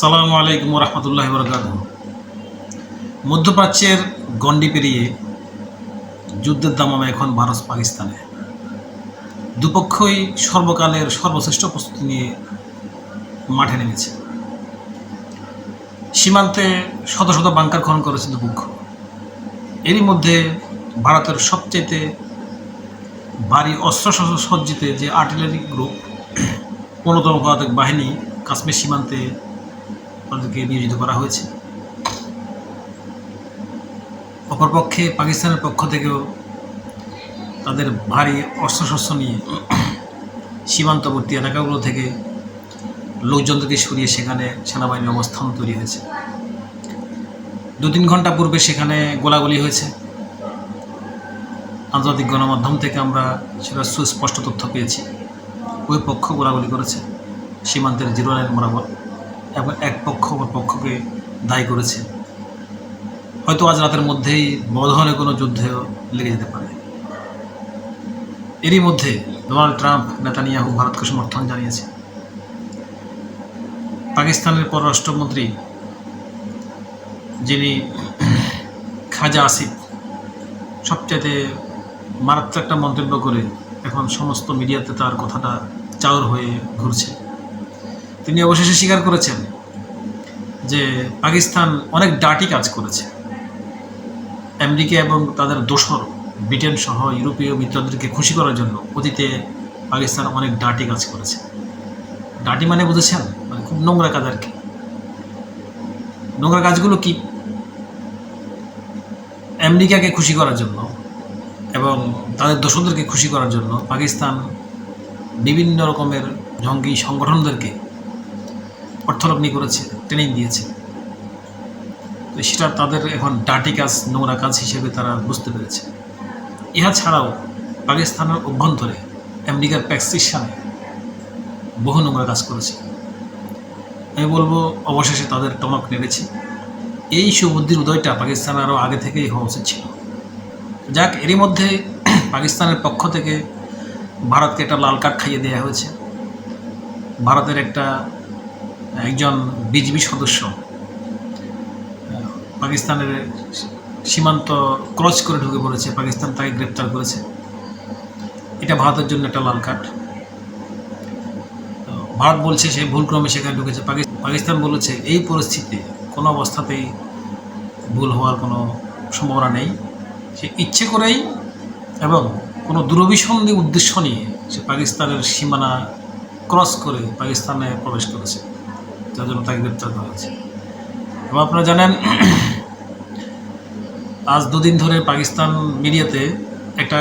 সালামু আলাইকুম রহমতুল্লাহ বরকাত মধ্যপ্রাচ্যের গণ্ডি পেরিয়ে যুদ্ধের দামামা এখন ভারত পাকিস্তানে। দুপক্ষই সর্বকালের সর্বশ্রেষ্ঠ প্রস্তুতি নিয়ে মাঠে নেমেছে। সীমান্তে শত শত বাংকার খনন করেছে দুপক্ষ। এরই মধ্যে ভারতের সবচেয়ে ভারী অস্ত্র সজ্জিত যে আর্টিলারি গ্রুপ পনেরোতম পদাতিক বাহিনী কাশ্মীর সীমান্তে তাদেরকে নিয়োজিত করা হয়েছে। অপরপক্ষে পাকিস্তানের পক্ষ থেকেও তাদের ভারী অস্ত্রশস্ত্র নিয়ে সীমান্তবর্তী এলাকাগুলো থেকে লোকজনদেরকে সরিয়ে সেখানে সেনাবাহিনীর অবস্থান তৈরি হয়েছে। দু তিন ঘণ্টা পূর্বে সেখানে গোলাগুলি হয়েছে। আন্তর্জাতিক গণমাধ্যম থেকে আমরা সেটা সুস্পষ্ট তথ্য পেয়েছি। ওই পক্ষ গোলাগুলি করেছে। সীমান্তের জিরো লাইন বরাবর। এবং এক পক্ষ অপর পক্ষকে দায়ী করেছে। হয়তো আজ রাতের মধ্যেই বড় কোনো যুদ্ধে লেগে যেতে পারে। এরই মধ্যে ডোনাল্ড ট্রাম্প, নেতানিয়াহু ভারতকে সমর্থন জানিয়েছে। পাকিস্তানের পররাষ্ট্রমন্ত্রী, যিনি খাজা আসিফ, সবচাইতে মারাত্মক একটা মন্তব্য করে এখন সমস্ত মিডিয়াতে তার কথাটা চাউর হয়ে ঘুরছে। তিনি অবশেষে স্বীকার করেছেন যে পাকিস্তান অনেক ডাটি কাজ করেছে। আমেরিকা এবং তাদের দোসর ব্রিটেন সহ ইউরোপীয় মিত্রদেরকে খুশি করার জন্য অতীতে পাকিস্তান অনেক ডাটি কাজ করেছে। ডাটি মানে বুঝেছেন? মানে খুব নোংরা কাজ আর কি। নোংরা কাজগুলো কি? আমেরিকাকে খুশি করার জন্য এবং তাদের দোসরদেরকে খুশি করার জন্য পাকিস্তান বিভিন্ন রকমের জঙ্গি সংগঠনদেরকে অর্থলগ্নি করেছে ট্রেনিং দিয়েছে। তো সেটা তাদের এখন ডাটি কাজ, নোংরা কাজ হিসেবে তারা বুঝতে পেরেছে। ইহা ছাড়াও পাকিস্তানের অভ্যন্তরে আমেরিকার প্যাক্সিসানে বহু নোংরা কাজ করেছে। আমি বলব, অবশেষে তাদের টনক নেড়েছে। এই সুবুদ্ধির উদয়টা পাকিস্তান আরও আগে থেকেই হওয়া উচিত ছিল। যাক, এরই মধ্যে পাকিস্তানের পক্ষ থেকে ভারতকে একটা লাল কার্ড খাইয়ে দেওয়া হয়েছে। ভারতের একটা একজন বিজিবি সদস্য পাকিস্তানের সীমান্ত ক্রস করে ঢুকে পড়েছে পাকিস্তান তাকে গ্রেপ্তার করেছে। এটা ভারতের জন্য একটা লাল কার্ড। ভারত বলছে সে ভুলক্রমে সেখানে ঢুকেছে। পাকিস্তান বলেছে এই পরিস্থিতিতে কোনো অবস্থাতেই ভুল হওয়ার কোনো সম্ভাবনা নেই। সে ইচ্ছে করেই এবং কোনো দূরভিসন্ধি উদ্দেশ্য নিয়ে সে পাকিস্তানের সীমানা ক্রস করে পাকিস্তানে প্রবেশ করেছে। যার জন্য তাকে গ্রেপ্তার করা হয়েছে। এবং আপনারা জানেন, আজ দুদিন ধরে পাকিস্তান মিডিয়াতে একটা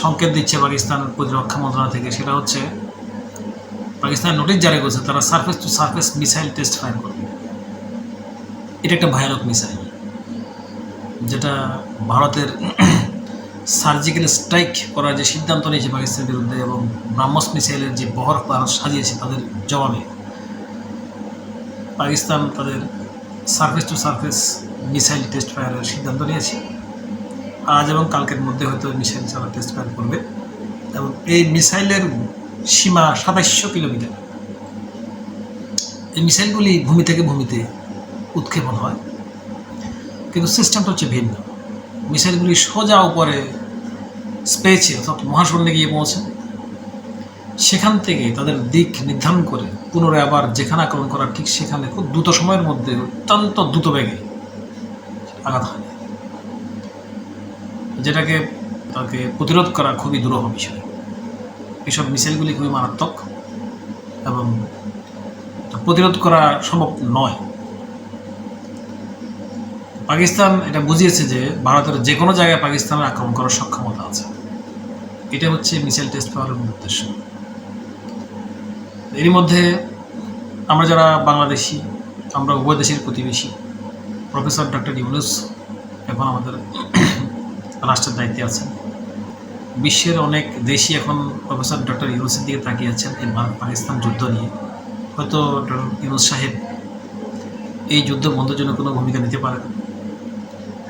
সংকেত দিচ্ছে পাকিস্তান প্রতিরক্ষা মন্ত্রণালয় থেকে। সেটা হচ্ছে পাকিস্তান নোটিশ জারি করেছে, তারা surface to surface missile test fire করবে। এটা একটা ভয়ানক মিসাইল যেটা ভারতের সার্জিক্যাল স্ট্রাইক করার যে সিদ্ধান্ত নিয়েছে পাকিস্তানের বিরুদ্ধে এবং ব্রাহ্মস মিসাইলের যে বহর ভারত সাজিয়েছে তাদের জবাবে, পাকিস্তান তাদের surface to surface missile test ফায়ারের সিদ্ধান্ত নিয়েছে। আজ এবং কালকের মধ্যে হয়তো মিসাইল চালা টেস্ট ফায়ার করবে এবং এই মিসাইলের সীমা সাতাইশশো কিলোমিটার। এই মিসাইলগুলি ভূমি থেকে ভূমিতে উৎক্ষেপণ হয়। কিন্তু সিস্টেমটা হচ্ছে ভিন্ন। মিসাইলগুলি সোজা উপরে স্পেসে অর্থাৎ মহাশূন্যে গিয়ে পৌঁছে। সেখান থেকে তাদের দিক নির্ধারণ করে পুনরায় আবার যেখানে আক্রমণ করার ঠিক সেখানে খুব দ্রুত সময়ের মধ্যে অত্যন্ত দ্রুত বেগে আঘাত হয় যেটাকে তাকে প্রতিরোধ করা খুবই দুরূহ বিষয়। এসব মিসাইলগুলি খুবই মারাত্মক এবং প্রতিরোধ করা সম্ভব নয়। পাকিস্তান এটা বুঝিয়েছে যে ভারতের যে কোনো জায়গায় পাকিস্তানের আক্রমণ করার সক্ষমতা আছে। এটা হচ্ছে মিসাইল টেস্ট পাওয়ার উদ্দেশ্য। এরই মধ্যে আমরা যারা বাংলাদেশি, আমরা উভয় দেশের প্রতিবেশী, প্রফেসর ডক্টর ইউনুস এখন আমাদের রাষ্ট্রের দায়িত্বে আছেন। বিশ্বের অনেক দেশই এখন প্রফেসর ডক্টর ইউনুসের দিকে তাকিয়ে আছেন এই ভারত পাকিস্তান যুদ্ধ নিয়ে। হয়তো ডক্টর ইউনুস সাহেব এই যুদ্ধ বন্ধের জন্য কোনো ভূমিকা নিতে পারেন।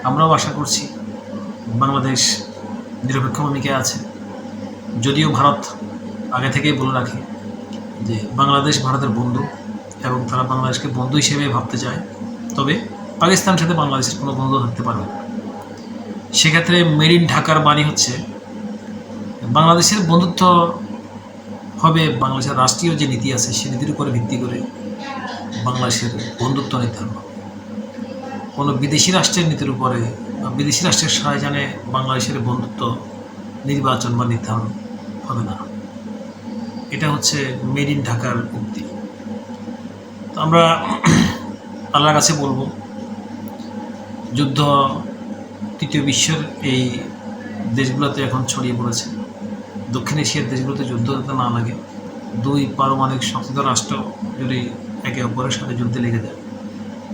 আমরাও আশা করছি বাংলাদেশ নিরপেক্ষ ভূমিকায় আছে। যদিও ভারত আগে থেকেই বলে রাখে যে বাংলাদেশ ভারতের বন্ধু এবং তারা বাংলাদেশকে বন্ধু হিসেবে ভাবতে চায়, তবে পাকিস্তানের সাথে বাংলাদেশের কোনো বন্ধু থাকতে পারবে না। সেক্ষেত্রে মেড ইন ঢাকার বাণী হচ্ছে, বাংলাদেশের বন্ধুত্ব হবে বাংলাদেশের রাষ্ট্রীয় যে নীতি আছে, সে নীতির উপরে ভিত্তি করে বাংলাদেশের বন্ধুত্ব নির্ধারণ কোনো বিদেশি রাষ্ট্রের নীতির উপরে বিদেশি রাষ্ট্রের সহায়জানে বাংলাদেশের বন্ধুত্ব, নির্বাচন বা নির্ধারণ হবে না। এটা হচ্ছে মেড ইন ঢাকার উক্তি। তো আমরা আল্লাহর কাছে বলব, যুদ্ধ তৃতীয় বিশ্বের এই দেশগুলোতে এখন ছড়িয়ে পড়েছে। দক্ষিণ এশিয়ার দেশগুলোতে যুদ্ধ যাতে না লাগে, দুই পারমাণবিক শক্তিধর রাষ্ট্র যদি একে অপরের সাথে যুদ্ধে লেগে যায়।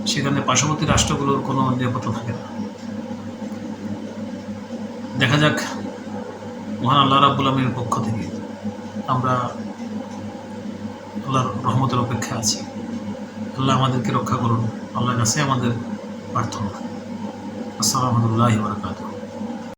সেখানে পার্শ্ববর্তী রাষ্ট্রগুলোর কোনো নিরাপত্তা থাকে না। দেখা যাক, মহান আল্লাহ রাবুল আলমীর পক্ষ থেকে আমরা আল্লাহর রহমতের অপেক্ষা আছি। আল্লাহ আমাদেরকে রক্ষা করুন, আল্লাহর কাছে আমাদের প্রার্থনা। আসসালামুল্লাহ বারাকাতুহু।